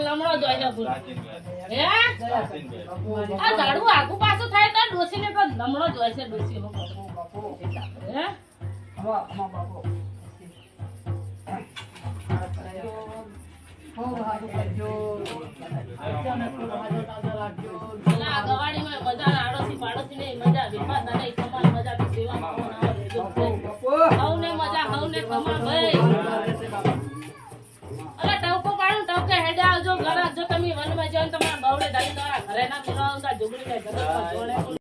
લમણો જોઈ લો હે? આ ઝાડુ આગુ પાછું થાય તો ડોસીને તો લમણો જોઈ છે ડોસી હે? ગવાડીમાં મજા ના આડોશી પાડોશીને મજા વિપાસા નહીં તમારી મજા સેવા કોણ આવે મજા મજા હવને ખમા ભાઈ. ઘરે ને ના મિલાવતા જુગડી જોડે.